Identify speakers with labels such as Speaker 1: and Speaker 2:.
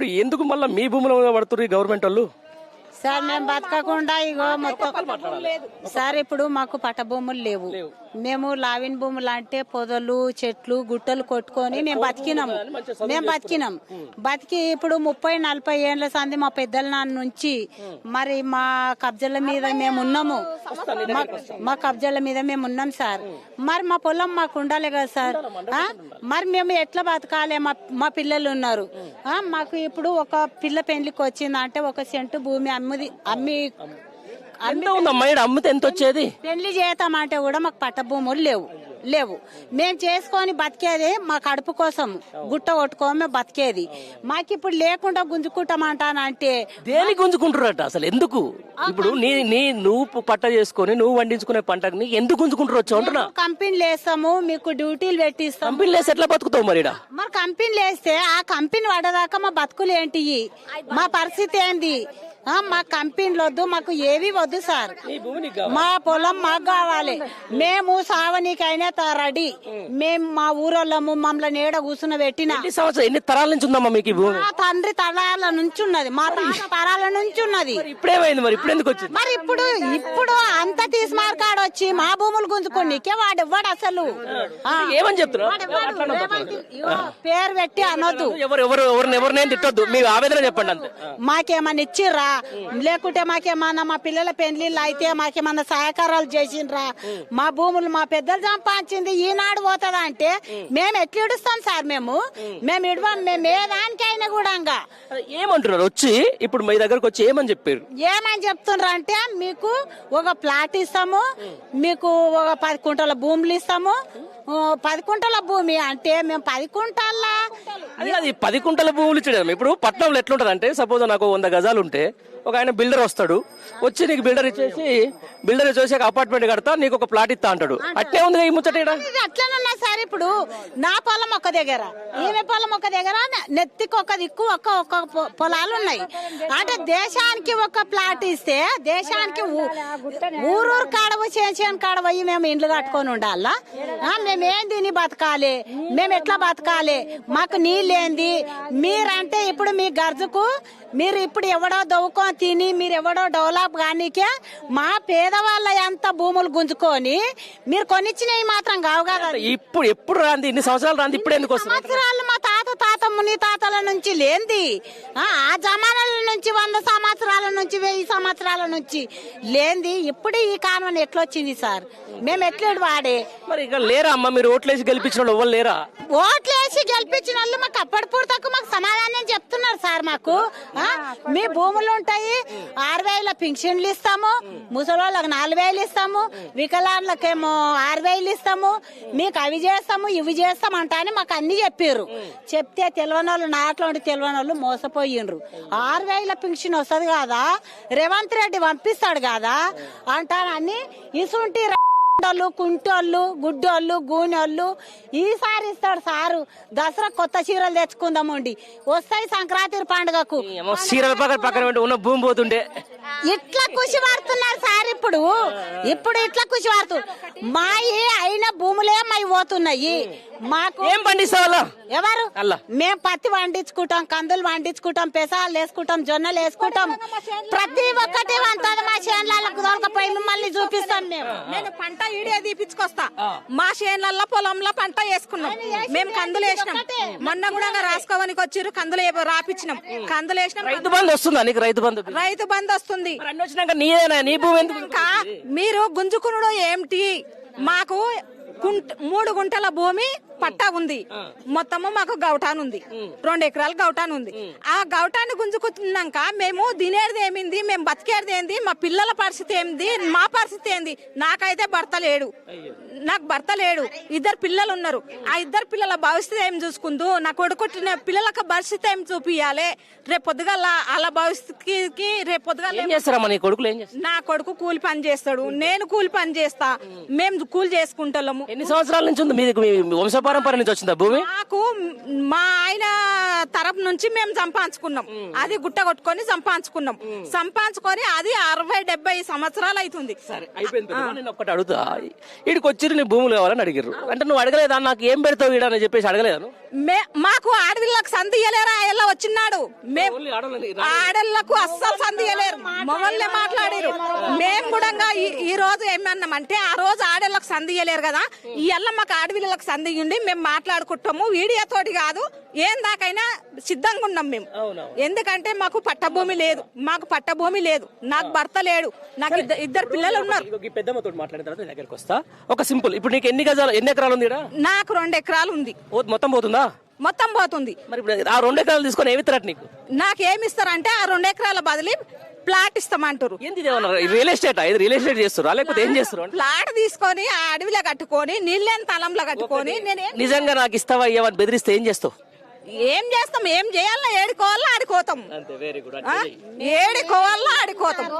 Speaker 1: ఇప్పుడు ఎందుకు మళ్ళీ మీ భూముల మీద పడుతున్నారు ఈ గవర్నమెంట్ వాళ్ళు?
Speaker 2: సార్ మేము బతకకుండా ఇగో మొత్తం సార్ ఇప్పుడు మాకు పట్ట భూములు లేవు. మేము లావిన్ భూములు అంటే పొదలు చెట్లు గుట్టలు కొట్టుకొని మేము బతికినాము. మేము బతికినాం. బతికి ఇప్పుడు ముప్పై నలభై ఏళ్ళ సంది మా పెద్దల నాన్న నుంచి మరి మా కబ్జాల మీద మేము ఉన్నాము. మా- మా కబ్జాల మీద మేము ఉన్నాం సార్. మరి మా పొలం మాకు ఉండాలి కదా సార్? మరి మేము ఎట్లా బతకాలి? మా మా పిల్లలు ఉన్నారు. ఆ? మాకు ఇప్పుడు ఒక పిల్ల పెళ్ళికి వచ్చిందంటే ఒక సెంటు భూమి అమ్మిది అమ్మి.
Speaker 1: ఎంత ఉందమ్మా? ఈడ అమ్మితే ఎంత వచ్చేది?
Speaker 2: పెళ్ళి చేద్దామంటే కూడా మాకు పట్ట భూములు లేవు. లేవు. మేము చేసుకొని బతికేది మా కడుపు కోసం గుట్ట కొట్టుకోమే బతికేది. మాకు ఇప్పుడు లేకుండా గుంజుకుంటామంటానంటే
Speaker 1: దేని గుంజుకుంటారట అసలు? ఎందుకు? ఇప్పుడు నీ నీ నువ్వు పట్ట చేసుకొని నువ్వు వండించుకునే పంటని ఎందుకు గుంజుకుంటారు అంటున్నా?
Speaker 2: కంపెనీలు వేస్తాము మీకు డ్యూటీలు పెట్టిస్తాము.
Speaker 1: కంపెనీలు వేసి ఎట్లా బతుకుతావు మరి?
Speaker 2: మరి కంపెనీలు వేస్తే ఆ కంపెనీ పడదాకా మా బతుకులు ఏంటి? మా పరిస్థితి ఏంది? మా కంపెనీలు వద్దు మాకు ఏవి వద్దు సార్. మా పొలం మాకు కావాలి. మేము సావనీకైనా రెడీ. మేము మా ఊరోళ్ళము మమ్మల్ని నీడ కూర్చుని పెట్టిన?
Speaker 1: ఎన్ని సంవత్సరాలు ఎన్ని తరాల నుంచి ఉందమ్మా మీకు
Speaker 2: మా తండ్రి తరాల నుంచి ఉన్నది. మా తాత తరాల నుంచి ఉన్నది.
Speaker 1: ఇప్పుడేమైంది మరి? ఇప్పుడు ఎందుకు వచ్చింది?
Speaker 2: మరి ఇప్పుడు ఇప్పుడు అంత తీసి మార్కాడు వచ్చి మా భూములు గుంజుకోనికే వాడు ఇవ్వడు అసలు.
Speaker 1: ఏమని చెప్తున్నా?
Speaker 2: వాడు ఇవ్వడు. రేవంత్ ఇగో, పేరు పెట్టి అనొద్దు.
Speaker 1: ఎవరు ఎవరు ఎవరిని ఎవరినేం తిట్టొద్దు? మీ ఆవేదన చెప్పండి అంతే.
Speaker 2: మాకేమన్నా ఇచ్చిర్రా? లేకుంటే మాకేమన్నా మా పిల్లల పెళ్ళిళ్ళు అయితే మాకేమన్నా సహకారాలు చేసిండ్రా? మా భూములు మా పెద్దలు సంపాదించింది ఈనాడు పోతుందా అంటే మేము ఎట్లా ఇడుస్తాం సార్ మేము? మేము ఇడవం మేము ఏ దానికైనా కూడా ఇంకా.
Speaker 1: ఏమంటున్నారు? వచ్చి ఇప్పుడు మీ దగ్గరకు వచ్చి ఏమని చెప్పారు?
Speaker 2: ఏమని చెప్తుండ్రు అంటే మీకు ఒక ప్లాట్ ఇస్తాము మీకు ఒక పది కుంటల భూములు ఇస్తాము పది కుంటల భూమి అంటే మేము పది కుంటల?
Speaker 1: అది అది పది కుంటల భూములు ఇచ్చాడు ఇప్పుడు పట్నంలో ఎట్లుంటది అంటే సపోజ్ నాకు వంద గజాలు ఉంటే ఒక ఆయన బిల్డర్ వస్తాడు. వచ్చి నీకు బిల్డర్ ఇచ్చేసి బిల్డర్ ఇచ్చేసి అపార్ట్మెంట్ కడతా నీకు ఒక ప్లాట్ ఇస్తా అంటాడు. అట్టే ఉంది ఈ ముచ్చట
Speaker 2: అట్లనన్నా సార్ ఇప్పుడు నా పొలం ఒక దగ్గర. ఈమె పొలం ఒక దగ్గర నెత్తికి ఒక దిక్కు ఒక ఒక పొలాలు ఉన్నాయి. అంటే దేశానికి ఒక ప్లాట్ ఇస్తే దేశానికి ఊరూరు కాడ పోయి చేను చేను కాడ పోయి మేము ఇండ్లు కట్టుకొని ఉండాలా? ఆ, మేము తిని బతకాలి? మేము ఎట్లా బతకాలి? మాకు నీళ్ళేంది? మీరంటే ఇప్పుడు మీ గర్జుకు మీరు ఇప్పుడు ఎవడో దవ్వుకొని తిని మీరు ఎవడో డెవలప్ కానీకే మా పేదవాళ్ళ ఎంత భూములు గుంజుకొని మీరు కొనిచ్చినవి మాత్రం కావు కదా.
Speaker 1: ఇప్పుడు ఎప్పుడు రాంది? ఇన్ని సంవత్సరాలు రాంది? ఇప్పుడు ఎందుకు
Speaker 2: సంవత్సరాలు మా తాత తాత ముని తాతల నుంచి లేంది. ఆ జమానాల నుంచి వంద సంవత్సరాల నుంచి వెయ్యి సంవత్సరాల నుంచి లేంది. ఇప్పుడు ఈ కాలం ఎట్లొచ్చింది సార్? మేము ఎట్లేడు వాడే?
Speaker 1: మరి ఇక లేరా అమ్మ? మీరు ఓట్లేసి గెలిపించిన వాళ్ళు ఎవరు లేరా?
Speaker 2: ఓట్లేసి గెలిపించిన వాళ్ళు మాకు అప్పటి పూర్తకు మాకు సమాధానం చెప్తున్నారు సార్ మాకు. మీ భూములు ఉంటాయి. ఆరు వేల పింఛన్లు ఇస్తాము. ముసలోళ్ళకి నాలుగు వేలు ఇస్తాము. వికలాంగులకేమో ఆరు వేలు ఇస్తాము. మీకు అవి చేస్తాము ఇవి చేస్తాం అంటా అని మాకు అన్ని చెప్పారు. చెప్తే తెలియని వాళ్ళు నాట్లాంటి తెలియని వాళ్ళు మోసపోయిండ్రు. ఆరు వేల పింఛన్ వస్తుంది కదా? రేవంత్ రెడ్డి పంపిస్తాడు కదా? అంటానని ఇసుంటి కుంటోళ్ళు కుంటోళ్ళు గుడ్డోళ్ళు గూనెళ్ళు ఈసారి ఇస్తాడు సారు. దసరా కొత్త చీరలు తెచ్చుకుందామండి వస్తాయి సంక్రాంతి పండుగకు.
Speaker 1: సీరల పక్కన పక్కన ఉన్న భూమి పోతుండే
Speaker 2: ఇట్లా ఖుషి పడుతున్నారు సార్ ఇప్పుడు. ఇప్పుడు ఇట్లా ఖుషి పడుతు. మాయి అయిన భూములే మై పోతున్నాయి. మాకు
Speaker 1: ఏం పండిస్తావాలా
Speaker 2: ఎవరు?
Speaker 1: అల్లా.
Speaker 2: మేము పత్తి పండించుకుంటాం కందులు పండించుకుంటాం పెసాలు వేసుకుంటాం జొన్నలు వేసుకుంటాం. ప్రతి ఒక్కటి వంతది మా చేనులకు దొరకపోయి మళ్ళీ చూపిస్తాం మేము
Speaker 3: నేను పంట ఈడే తీపించుకొస్తా మా చేనులలో పొలంలో పంట వేసుకున్నాం. మేము కందులు వేసినాం. మొన్న కూడా రాసుకోవడానికి వచ్చిర్రు కందులు ఏ- రాపిచ్చినాం. కందులు వేసినాం
Speaker 1: రైతు బంధు వస్తుందా నీకు రైతు బంధు?
Speaker 3: రైతు బంధు వస్తుంది.
Speaker 1: మరి నీదేనా నీ భూమి
Speaker 3: గుంజుకునుడు ఏమిటి? మాకు మూడు గుంటల భూమి పట్టా ఉంది. మొత్తము మాకు గౌటాన్ ఉంది. రెండు ఎకరాలు గౌటాన్ ఉంది. ఆ గౌటాన్ని గుంజుకున్నాక మేము తినేది ఏమింది మేము బతికేది ఏంది మా పిల్లల పరిస్థితి ఏంది మా పరిస్థితి ఏంది నాకైతే భర్త లేడు. నాకు భర్త లేడు. ఇద్దరు పిల్లలు ఉన్నారు. ఆ ఇద్దరు పిల్లల భవిష్యత్తు ఏం చూసుకుందు? నా కొడుకుట్టిన పిల్లలకు భవిష్యత్తు ఏం చూపియాలి? రేపు పొద్దుగల వాళ్ళ భవిష్యత్తుకి రేపు పొద్దుగల
Speaker 1: కొడుకులు
Speaker 3: నా కొడుకు కూలి పని చేస్తాడు. నేను కూలి పని చేస్తా. మేము కూలి చేసుకుంటాము
Speaker 1: ఎన్ని సంవత్సరాల నుంచి ఉంది? మీకు మీ వంశపారంపర్యం నుంచి వచ్చిందా భూమి?
Speaker 3: మాకు మా ఆయన నుంచి మేము సంపాదించుకున్నాం. అది గుట్ట కొట్టుకొని సంపాదించుకున్నాం. సంపాదించుకొని అది అరవై డెబ్బై సంవత్సరాలు అవుతుంది
Speaker 1: సరే అయిపోయింది పెద్దమ్మ. నేను ఒక్కటి అడుగుతా. ఇక్కడికి వచ్చి నీ భూములు కావాలని అడిగారు అంటే నువ్వు అడగలేదా? నాకు ఏం పెడతావు ఈడ అని చెప్పేసి అడగలేదాను
Speaker 3: మే- మాకు ఆడవిళ్ళకి సంధి ఇయ్యలేరా? ఎలా వచ్చినాడు మేము
Speaker 1: ఓన్లీ ఆడవాళ్ళని
Speaker 3: ఆడళ్ళకు అస్సలు సంధి ఇయ్యలేరు. మమ్మల్ని మాట్లాడారు మేము కూడా ఈ- ఈ రోజు ఏమన్నామంటే ఆ రోజు ఆడళ్ళకు సంధి ఇయ్యలేరు కదా. ఈ ఎల్ల మాకు ఆడవిళ్ళకి సంధి ఉండి మేము మాట్లాడుకుంటాము. వీడియో తోటి కాదు ఏం దాకైనా సిద్ధంగా ఉన్నాం మేము. ఎందుకంటే మాకు పట్టభూమి లేదు. మాకు పట్టభూమి లేదు. నాకు భర్త లేడు. నాకు ఇద్దరు పిల్లలు ఉన్నారు.
Speaker 1: ఇదిగో ఈ పెద్దమ్మతో మాట్లాడిన తర్వాత నీ దగ్గరికి వస్తా. ఒక సింపుల్. ఇప్పుడు నీకు ఎన్ని గజాలు ఎన్ని ఎకరాలు ఉంది?
Speaker 3: నాకు రెండు ఎకరాలు ఉంది.
Speaker 1: మొత్తం పోతుందా?
Speaker 3: మొత్తం పోతుంది.
Speaker 1: మరి ఇప్పుడు ఆ రెండు ఎకరాలు తీసుకొని ఏమి ఇస్తారట నీకు?
Speaker 3: నాకు ఏమి ఇస్తారంటే ఆ రెండు ఎకరాల బదిలీ ప్లాట్ ఇస్తామంటారు.
Speaker 1: Real estate? ఇది రియల్ ఎస్టేట్ చేస్తురా లేకపోతే ఏం చేస్తారు
Speaker 3: ప్లాట్ తీసుకొని ఆ అడవిలో కట్టుకొని నీళ్ళని తలంలో కట్టుకొని నేనేం
Speaker 1: నిజంగా నాకు ఇస్తావా ఇవ్వని బెదిరిస్తే ఏం చేస్తావు?
Speaker 3: ఏం చేస్తాం? ఏం చేయాలో ఏడుకోవాలో ఆడుకోతాం? ఏడుకోవాలో ఆడుకోతాం